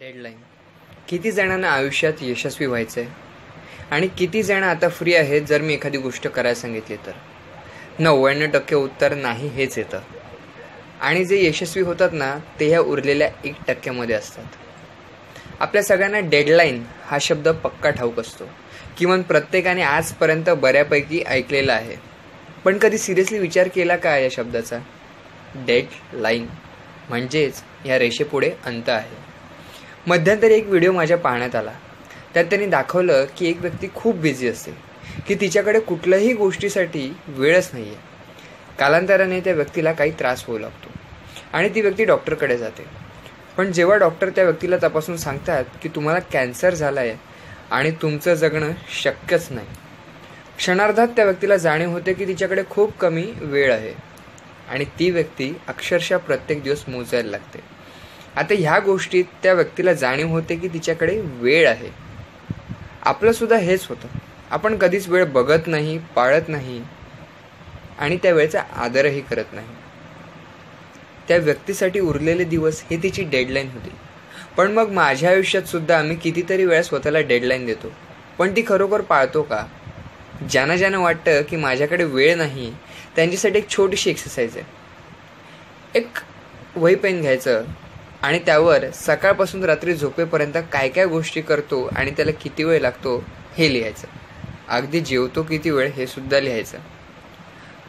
Deadline. किती जणांना आयुष्यात यशस्वी व्हायचं आहे आणि किती जण आता फ्री आहेत जर मी एखादी गोष्ट करायला सांगितली तर? नव्याण्णव टक्के उत्तर नाही हेच येतं. आणि जे यशस्वी होतात ना ते ह्या उरलेल्या एक टक्क्यामध्ये असतात. आपल्या सगळ्यांना डेडलाईन हा शब्द पक्का ठाऊक असतो. किमान प्रत्येकाने आजपर्यंत बऱ्यापैकी ऐकलेला आहे. पण कधी सिरियसली विचार केला का या शब्दाचा? डेड लाईन म्हणजेच या रेषेपुढे अंत आहे. मध्यंतरी एक व्हिडिओ माझ्या पाहण्यात आला. त्यात त्यांनी दाखवलं की एक व्यक्ती खूप बिझी असते की तिच्याकडे कुठल्याही गोष्टीसाठी वेळच नाही आहे कालांतराने त्या व्यक्तीला काही त्रास होऊ लागतो आणि ती व्यक्ती डॉक्टरकडे जाते. पण जेव्हा डॉक्टर त्या व्यक्तीला तपासून सांगतात की तुम्हाला कॅन्सर झाला आहे आणि तुमचं जगणं शक्यच नाही क्षणार्धात त्या व्यक्तीला जाणीव होते की तिच्याकडे खूप कमी वेळ आहे आणि ती व्यक्ती अक्षरशः प्रत्येक दिवस मोजायला लागते. आता ह्या गोष्टीत त्या व्यक्तीला जाणीव होते की तिच्याकडे वेळ आहे. आपलंसुद्धा हेच होतं. आपण कधीच वेळ बघत नाही पाळत नाही आणि त्या वेळेचा आदरही करत नाही. त्या व्यक्तीसाठी उरलेले दिवस हे तिची डेडलाईन होती. पण मग माझ्या आयुष्यात सुद्धा आम्ही कितीतरी वेळा स्वतःला डेडलाईन देतो. पण ती खरोखर पाळतो का? ज्यांना ज्यांना वाटतं की माझ्याकडे वेळ नाही त्यांच्यासाठी एक छोटीशी एक्सरसाइज आहे. एक वही पेन घ्यायचं आणि त्यावर सकाळपासून रात्री झोपेपर्यंत काय काय गोष्टी करतो आणि त्याला किती वेळ लागतो हे लिहायचं. अगदी जेवतो किती वेळ हे सुद्धा लिहायचं.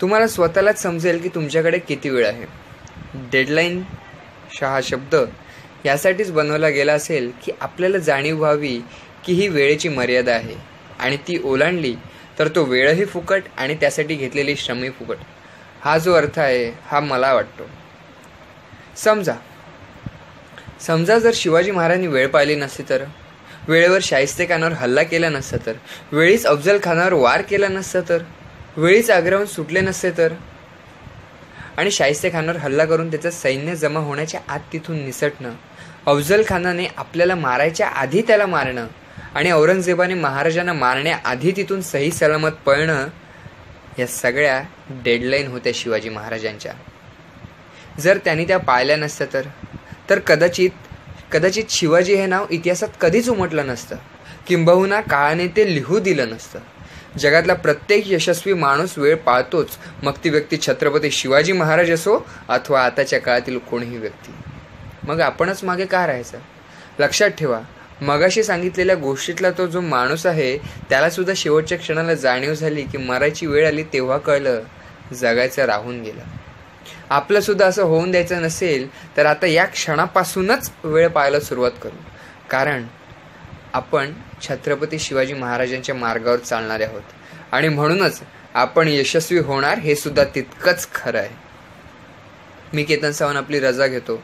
तुम्हाला स्वतःलाच समजेल की तुमच्याकडे किती वेळ आहे. डेडलाईन शहा शब्द यासाठीच बनवला गेला असेल की आपल्याला जाणीव व्हावी की ही वेळेची मर्यादा आहे. आणि ती ओलांडली तर तो वेळही फुकट आणि त्यासाठी घेतलेली श्रमही फुकट. हा जो अर्थ आहे हा मला वाटतो. समजा समजा जर शिवाजी महाराजांनी वेळ पाहिली नसती तर? वेळेवर शाहिस्ते खानावर हल्ला केला नसता तर? वेळीच अफजल खानावर वार केला नसता तर? वेळीच आग्रहून सुटले नसते तर? आणि शाहिस्ते खानावर हल्ला करून त्याचं सैन्य जमा होण्याच्या आत तिथून निसटणं अफजल खानाने आपल्याला मारायच्या आधी त्याला मारणं आणि औरंगजेबाने महाराजांना मारण्याआधी तिथून सही सलामत पळणं या सगळ्या डेडलाईन होत्या शिवाजी महाराजांच्या. जर त्यांनी त्या पाळल्या नसत्या तर? तर कदाचित कदाचित शिवाजी हे नाव इतिहासात कधीच उमटलं नसतं. किंबहुना काळाने ते लिहू दिलं नसतं. जगातला प्रत्येक यशस्वी माणूस वेळ पाळतोच. मग ती व्यक्ती छत्रपती शिवाजी महाराज असो अथवा आताच्या काळातील कोणीही व्यक्ती. मग आपणच मागे का राहायचं? लक्षात ठेवा मगाशी सांगितलेल्या गोष्टीतला तो जो माणूस आहे त्यालासुद्धा शेवटच्या क्षणाला जाणीव झाली की मरायची वेळ आली तेव्हा कळलं जगायचं राहून गेलं. आपलं सुद्धा असं होऊन द्यायचं नसेल तर आता या क्षणापासूनच वेळ पाहायला सुरुवात करू. कारण आपण छत्रपती शिवाजी महाराजांच्या मार्गावर चालणारे आहोत. आणि म्हणूनच आपण यशस्वी होणार हे सुद्धा तितकंच खरं आहे. मी केतन सावंत आपली रजा घेतो.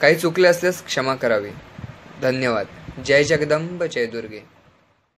काही चुकले असल्यास क्षमा करावी. धन्यवाद. जय जगदंब जय दुर्गे.